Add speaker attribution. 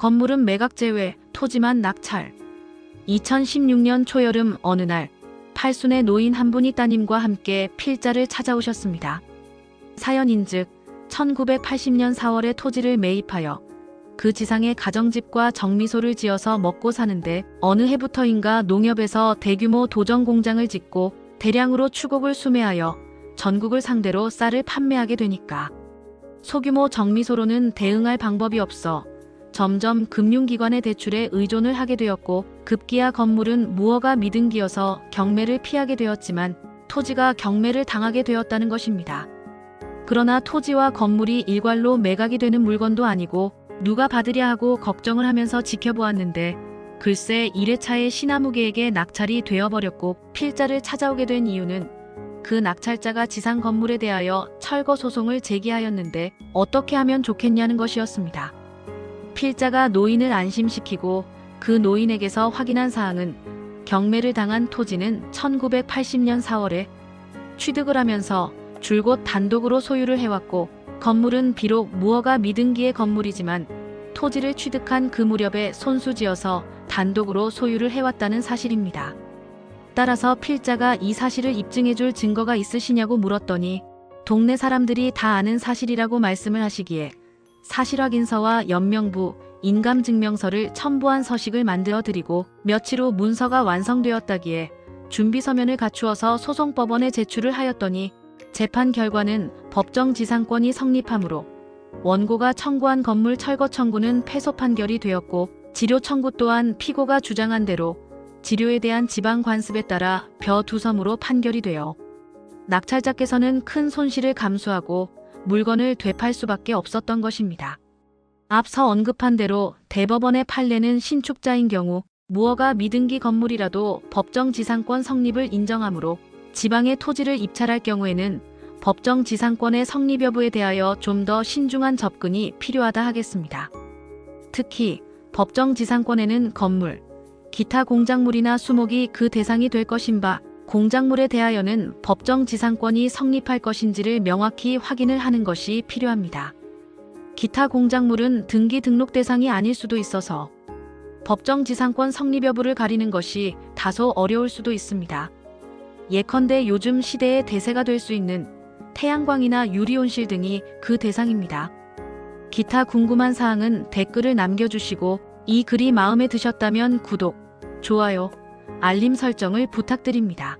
Speaker 1: 건물은 매각 제외, 토지만 낙찰. 2016년 초여름 어느 날 팔순의 노인 한 분이 따님과 함께 필자를 찾아오셨습니다. 사연인즉 1980년 4월에 토지를 매입하여 그 지상에 가정집과 정미소를 지어서 먹고 사는데 어느 해부터인가 농협에서 대규모 도정 공장을 짓고 대량으로 추곡을 수매하여 전국을 상대로 쌀을 판매하게 되니까 소규모 정미소로는 대응할 방법이 없어 점점 금융기관의 대출에 의존을 하게 되었고 급기야 건물은 무허가 미등기여서 경매를 피하게 되었지만 토지가 경매를 당하게 되었다는 것입니다. 그러나 토지와 건물이 일괄로 매각이 되는 물건도 아니고 누가 받으랴 하고 걱정을 하면서 지켜보았는데 글쎄 1회차의 시나무계에게 낙찰이 되어버렸고 필자를 찾아오게 된 이유는 그 낙찰자가 지상 건물에 대하여 철거 소송을 제기하였는데 어떻게 하면 좋겠냐는 것이었습니다. 필자가 노인을 안심시키고 그 노인에게서 확인한 사항은 경매를 당한 토지는 1980년 4월에 취득을 하면서 줄곧 단독으로 소유를 해왔고 건물은 비록 무허가 미등기의 건물이지만 토지를 취득한 그 무렵에 손수지어서 단독으로 소유를 해왔다는 사실입니다. 따라서 필자가 이 사실을 입증해줄 증거가 있으시냐고 물었더니 동네 사람들이 다 아는 사실이라고 말씀을 하시기에 사실 확인서와 연명부, 인감증명서를 첨부한 서식을 만들어 드리고 며칠 후 문서가 완성되었다기에 준비 서면을 갖추어서 소송법원에 제출을 하였더니 재판 결과는 법정 지상권이 성립하므로 원고가 청구한 건물 철거 청구는 패소 판결이 되었고 지료 청구 또한 피고가 주장한 대로 지료에 대한 지방 관습에 따라 벼 두 섬으로 판결이 되어 낙찰자께서는 큰 손실을 감수하고 물건을 되팔 수밖에 없었던 것입니다. 앞서 언급한 대로 대법원의 판례는 신축자인 경우 무허가 미등기 건물이라도 법정 지상권 성립을 인정하므로 지방의 토지를 입찰할 경우에는 법정 지상권의 성립 여부에 대하여 좀 더 신중한 접근이 필요하다 하겠습니다. 특히 법정 지상권에는 건물, 기타 공작물이나 수목이 그 대상이 될 것인 바 공작물에 대하여는 법정 지상권이 성립할 것인지를 명확히 확인을 하는 것이 필요합니다. 기타 공작물은 등기 등록 대상이 아닐 수도 있어서 법정 지상권 성립 여부를 가리는 것이 다소 어려울 수도 있습니다. 예컨대 요즘 시대의 대세가 될 수 있는 태양광이나 유리온실 등이 그 대상입니다. 기타 궁금한 사항은 댓글을 남겨주시고 이 글이 마음에 드셨다면 구독, 좋아요, 알림 설정을 부탁드립니다.